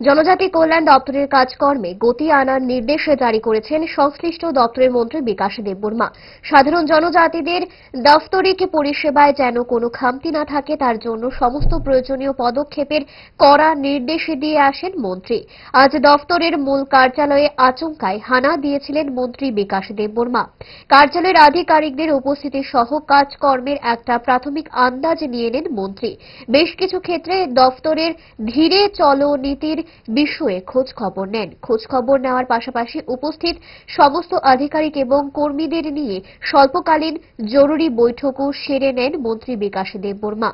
জনজাতি কল্যাণ দপ্তরের কাজকর্মে গতি আনার নির্দেশ জারি করেছেন সংশ্লিষ্ট দপ্তরের মন্ত্রী বিকাশ দেববর্মা। সাধারণ জনজাতিদের দাপ্তরিক পরিষেবায় যেন কোনো খামতি না থাকে, তার জন্য সমস্ত প্রয়োজনীয় পদক্ষেপের কড়া নির্দেশ দিয়ে আসেন মন্ত্রী। আজ দপ্তরের মূল কার্যালয়ে আচমকায় হানা দিয়েছিলেন মন্ত্রী বিকাশ দেববর্মা। কার্যালয়ের আধিকারিকদের উপস্থিতি সহ কাজকর্মের একটা প্রাথমিক আন্দাজ নিয়ে নেন মন্ত্রী। বেশ কিছু ক্ষেত্রে দফতরের ধীরে চলো নীতির বিষয়ে খোঁজ খবর নেন। খোঁজ খবর নেওয়ার পাশাপাশি উপস্থিত সমস্ত আধিকারিক এবং কর্মীদের নিয়ে স্বল্পকালীন জরুরি বৈঠকও সেরে নেন মন্ত্রী বিকাশ দেববর্মা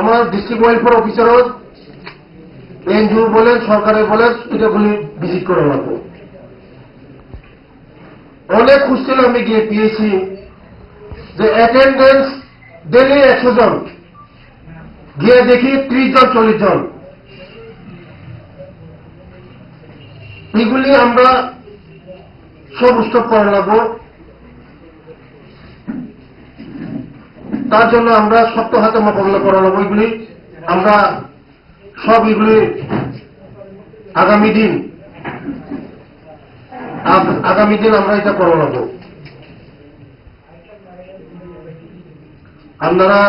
আমার ডিস্ট্রিক্ট ওয়েলফেয়ার অফিসারও এনজিও বলেন, সরকারের বলেন, এটাগুলি ভিজিট করে লাগবো অনেক খুঁজছিল আমি গিয়ে পেয়েছি যে অ্যাটেন্ডেন্স ডেলি একশো জন। গিয়ে দেখি ত্রিশ জন, চল্লিশ জন। এগুলি আমরা সব স্টপ করে লাগবো তার জন্য আমরা শক্ত হাতে মোকাবিলা করা লাগবো এগুলি। আমরা সব এগুলি আগামী দিন আগামী দিন আমরা এটা করা লাগবো আপনারা